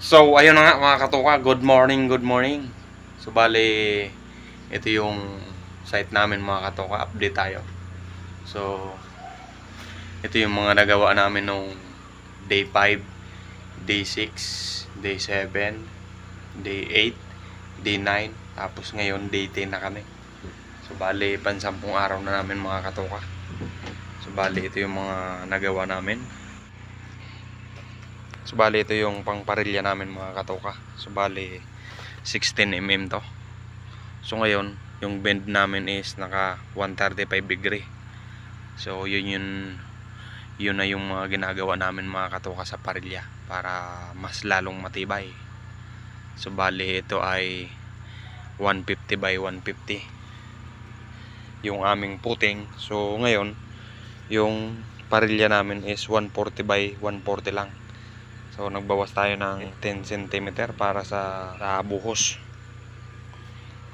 So, ayun na nga mga katuka, good morning, good morning. So, bali, ito yung site namin mga katuka, update tayo. So, ito yung mga nagawa namin nung day 5, day 6, day 7, day 8, day 9, tapos ngayon day 10 na kami. So, bali, pansampung araw na namin mga katuka. So, bali, ito yung mga nagawa namin. So, bali, ito yung pangparilya namin mga katoka. So, bali, 16mm to. So, ngayon, yung bend namin is naka 135 degree. So, yun yun, yun na yung mga ginagawa namin mga katoka sa parilya para mas lalong matibay. So, bali, ito ay 150 by 150 yung aming puting. So, ngayon, yung parilya namin is 140 by 140 lang. So nagbawas tayo ng 10 cm para sa, sa buhos.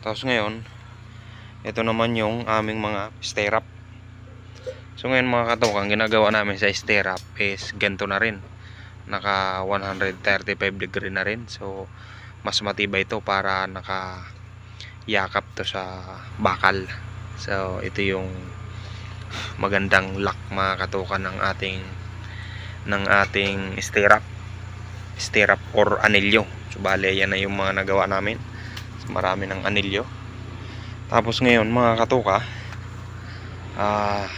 Tapos ngayon, ito naman yung aming mga stirrup. So ngayon mga katok, ang ginagawa namin sa stirrup is ganito na rin. Naka 135 degree na rin. So mas matibay ito para naka yakap to sa bakal. So ito yung magandang lock mga katukan ng ating ng ating stirrup stirrup or anilyo. So bale yan na yung mga nagawa namin. So, marami ng anilyo. Tapos ngayon mga katuka, ah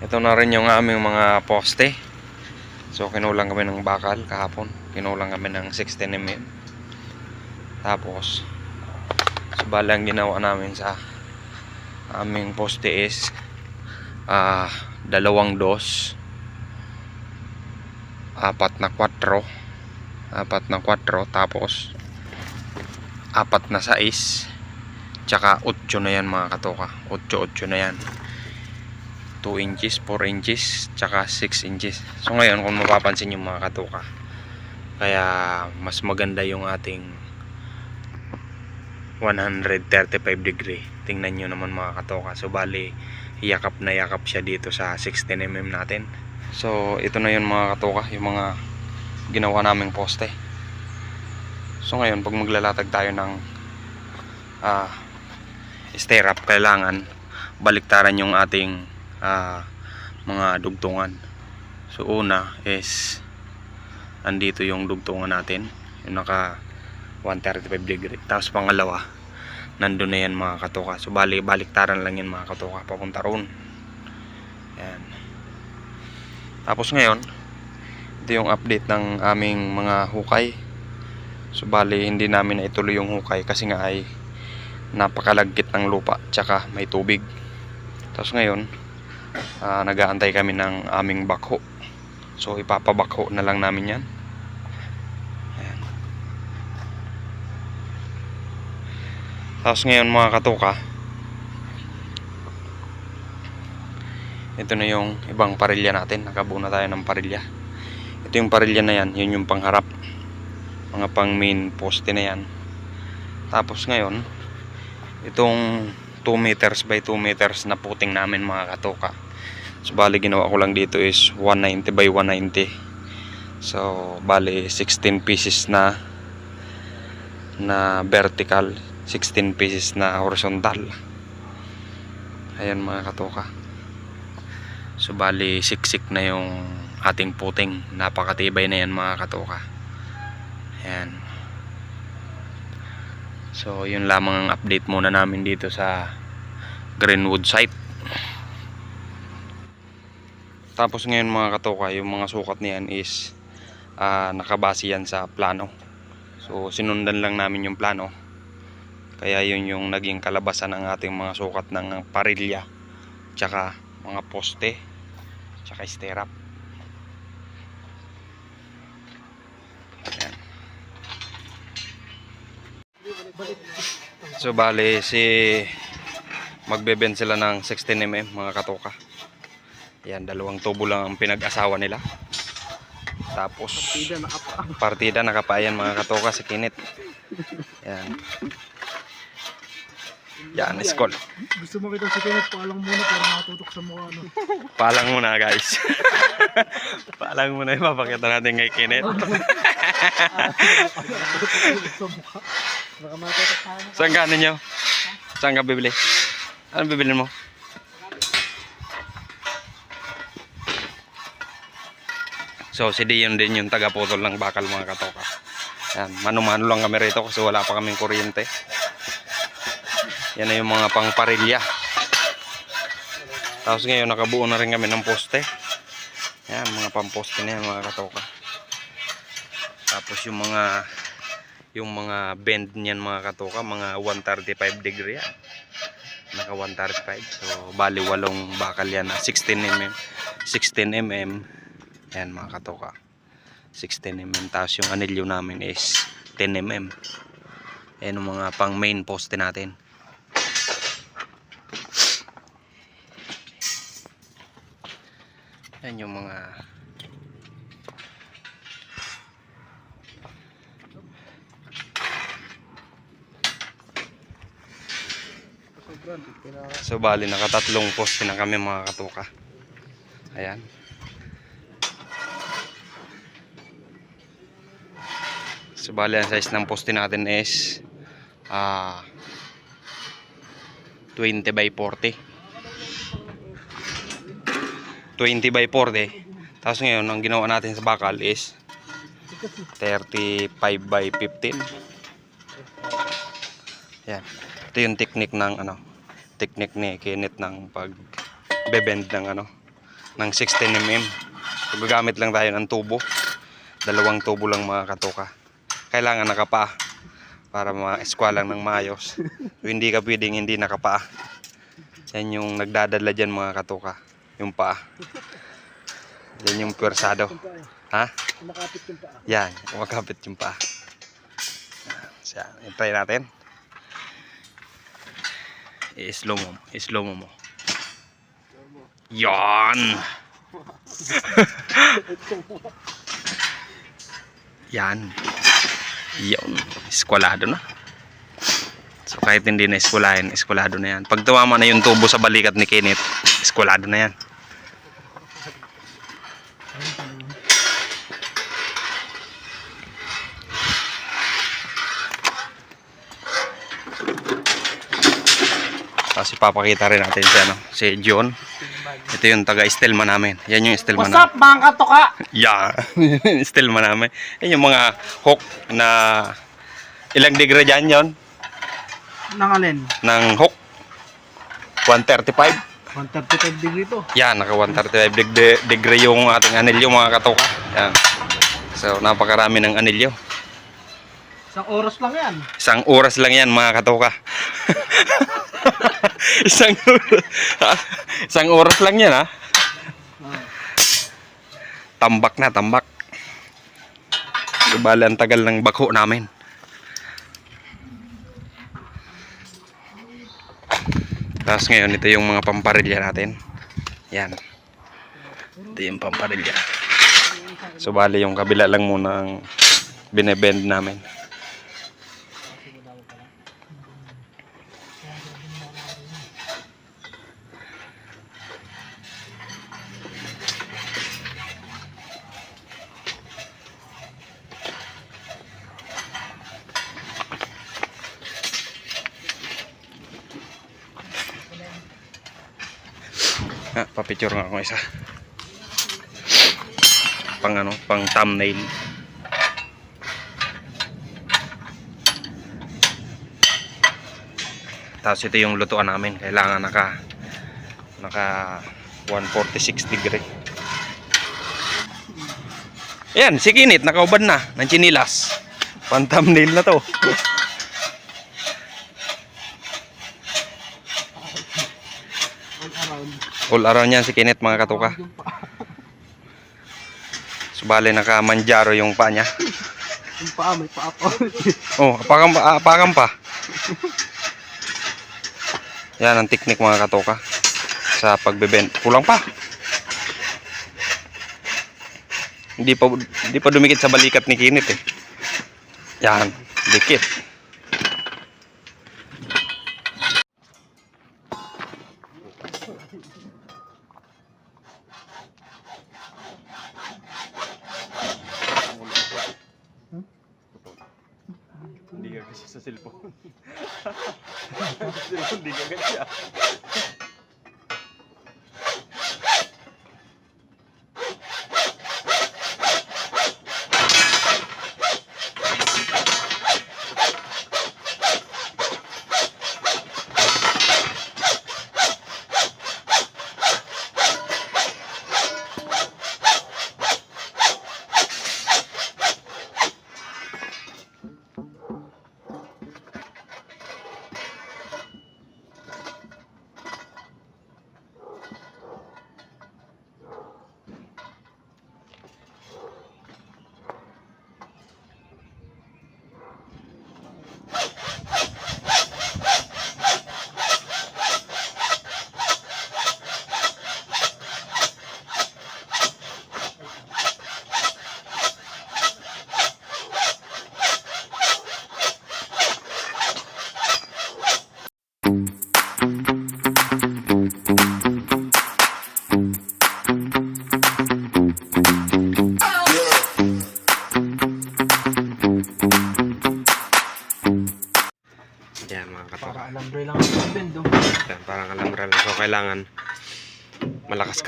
ito na rin yung aming mga poste. So kinulang kami ng bakal kahapon. Kinulang kami ng 16mm. Tapos so bale ang ginawa namin sa aming poste is ah dalawang dos apat na 4 apat na 4 tapos apat na 6 tsaka 8 na yan mga katoka. 8 8 na yan. 2 inches 4 inches tsaka 6 inches. So ngayon kung mapapansin yung mga katoka kaya mas maganda yung ating 135 degree. Tingnan nyo naman mga katoka. So bali yakap na yakap siya dito sa 16mm natin So, ito na yun mga katoka, yung mga ginawa naming poste. So, ngayon, pag maglalatag tayo ng ah stirrup, kailangan baliktaran yung ating ah, mga dugtungan. So, una is andito yung dugtungan natin, yung naka 135 degree. Tapos pangalawa, nandun na yan mga katoka. So, bali, baliktaran lang yan mga katoka, papunta roon. Yan. Tapos ngayon, ito yung update ng aming mga hukay. So bali hindi namin na ituloy yung hukay kasi nga ay napakalagkit ng lupa tsaka may tubig. Tapos ngayon, ah, nag-aantay kami ng aming bakho. So ipapabakho na lang namin yan. Ayan. Tapos ngayon mga katuka, ito na yung ibang parilya natin. Nakabuo na tayo ng parilya. Ito yung parilya na yan. Yun yung pangharap. Mga pang main poste na yan. Tapos ngayon itong 2 meters by 2 meters na puting namin mga katoka. So bali ginawa ko lang dito is 190 by 190 so bali 16 pieces na na vertical 16 pieces na horizontal. Ayan mga katoka So bali siksik na yung ating puting. Napakatibay na yan mga katoka. Ayan. So yun lamang ang update muna namin dito sa Greenwood site. Tapos ngayon mga katoka, yung mga sukat niyan is ah, nakabase yan sa plano. So sinundan lang namin yung plano. Kaya yun yung naging kalabasan ng ating mga sukat ng parilya. Tsaka mga poste tsaka stirrup Ayan. so bali si magbeben sila ng 16mm mga katoka. Yan dalawang tubo lang ang pinag-asawa nila. Tapos partida nakapayan mga katoka si Kinit. Yan Yan, school. Gusto mo kita si Kenneth, paalang muna para makatutok sa mukha. No? Paalang muna guys. Paalang muna ipapakita natin kay Kenneth. Matutok. Saan ka ano nyo? Saan ka bibili? Ano bibili mo? So si Dion din yung taga-putol ng bakal mga katoka. Yan, mano-mano lang kami rito kasi wala pa kaming kuryente. Yan na yung mga pangparilya. Tapos ngayon nakabuo na rin kami ng poste. Yan, mga pamposte na yan mga katoka. Tapos yung mga yung mga bend niyan mga katoka, mga 135 degree yan. Naka 135. So bali walong bakal yan na 16 mm. 16 mm. Yan mga katoka. 16 mm. Tapos yung anilyo namin is 10 mm. Yan yung mga pang main poste natin. Yan yung mga. So bali nakatatlong poste na kami mga katuka. Ayan. So bali ang size ng poste natin is ah 20 by 40. 20 by 40. Tapos ngayon ang ginawa natin sa bakal is 35 by 15. Yan. Ito yung technique ng ano, technique ni Kenneth ng pag bebend ng ano, ng 16 mm. So, gagamit lang tayo ng tubo. Dalawang tubo lang mga katuka. Kailangan nakapa para ma-eskwal lang ng maayos. So, hindi ka pwedeng hindi nakapa. Yan yung nagdadala dyan mga katuka. Yung paa. Yan yung pwersado. Ha? Nakapit yung paa. Yan, kumakapit yung paa. Siya, try natin. I-slow mo, i-slow mo mo. Yan! Yan. Yan. Eskwalado na. So kahit hindi na eskwalahin, eskwalado na yan. Pag tumama na yung tubo sa balikat ni Kenneth, eskwalado na yan. Tapos ipapakita rin natin si, ano, si John. Ito yung taga-Estelma namin. Yan yung Estelma What's namin. up, mga katoka? Yeah. Estelma namin. Yan yung mga hook na ilang degree dyan yon Nang alin? ng hook. 135. 135 degree to. Yan, naka 135 degree, degree yung ating anilyo mga katoka. Yan. So, napakarami ng anilyo. Isang oras lang yan. Isang oras lang yan mga katoka. isang isang oras lang yan ha. Tambak na, tambak. Bali, ang tagal ng bako namin. Tapos ngayon, ito yung mga pamparilya natin. Yan. Ito yung pamparilya. So, bali, yung kabila lang muna ang binebend namin. Ah, papicture nga ako isa. Pang ano, pang thumbnail. Tapos ito yung lutuan namin. Kailangan naka naka 146 degree. Ayan, si Kinit, nakaubad na ng chinilas. Pang thumbnail na to. All around. All around yan si Kinit mga katuka. Subali naka-manjaro yung paa niya. Yung paa, may paa pa. Oh, apakan pa, apakan pa. Yan ang technique mga katoka sa pagbebend. Kulang pa. Hindi pa hindi pa dumikit sa balikat ni Kinit eh. Yan, dikit.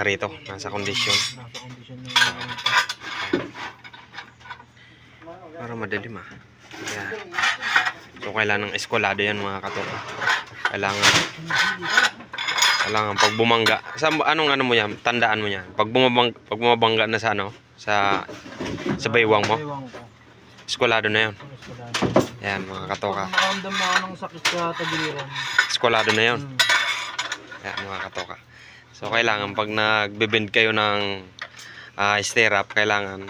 Malakas ka rito. Nasa kondisyon. Para madalim ah. Yan. So, kailangan ng eskwalado yan mga katoka. Kailangan, kailangan pag bumangga. Sa, anong ano mo yan? Tandaan mo yan. Pag, bumabang, pag bumabangga na sa ano, sa, sa baywang mo, eskwalado na yan. Yan mga katoka. Pag nakaramdam na ako ng sakit sa tagiliran. Eskwalado na yan. Hmm. Yan mga katoka. So kailangan pag nagbe-bend kayo ng ah, stirrup, kailangan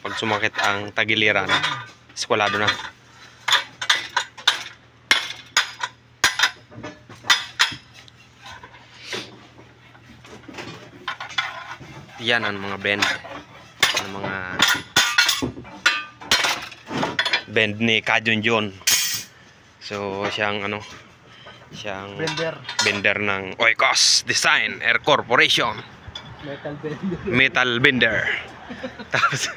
pag sumakit ang tagiliran, eskwalado na. Yan ang mga bend. Ang mga bend ni Kajun So siyang ano, siyang Blender. bender ng Oikos Design Air Corporation. Metal blender. metal bender tapos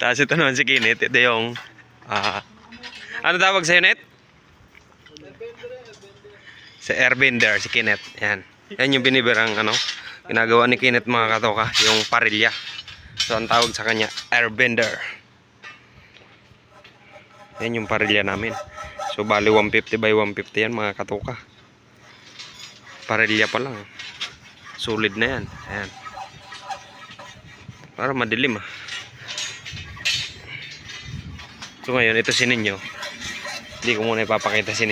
tapos ito naman si Kinit ito yung ah, ano tawag sa'yo net? sa airbender si Kinet yan. Yan yung binibirang ano ginagawa ni Kinet mga katoka yung parilya. So ang tawag sa kanya airbender yan yung parilya namin so bali 150 by 150 yan mga katoka parilya pa lang. Solid na yan. Ayan. Para madilim ah. So ngayon ito si ninyo. Hindi ko muna ipapakita si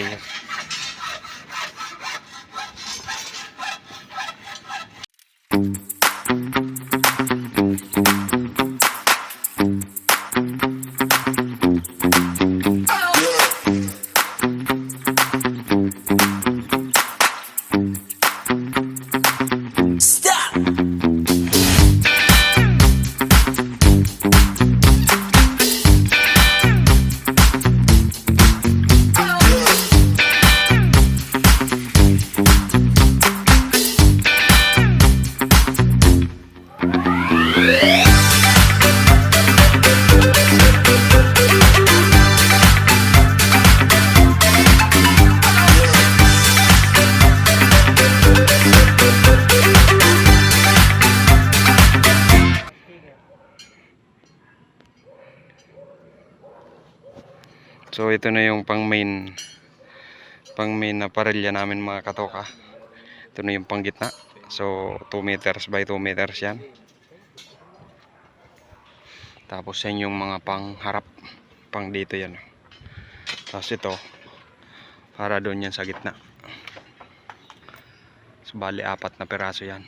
So ito na yung pang main pang main na parilya namin mga katoka. Ito na yung pang gitna. So 2 meters by 2 meters yan. Tapos yan yung mga pang harap pang dito yan. Tapos ito para doon yan sa gitna. So bali apat na peraso yan.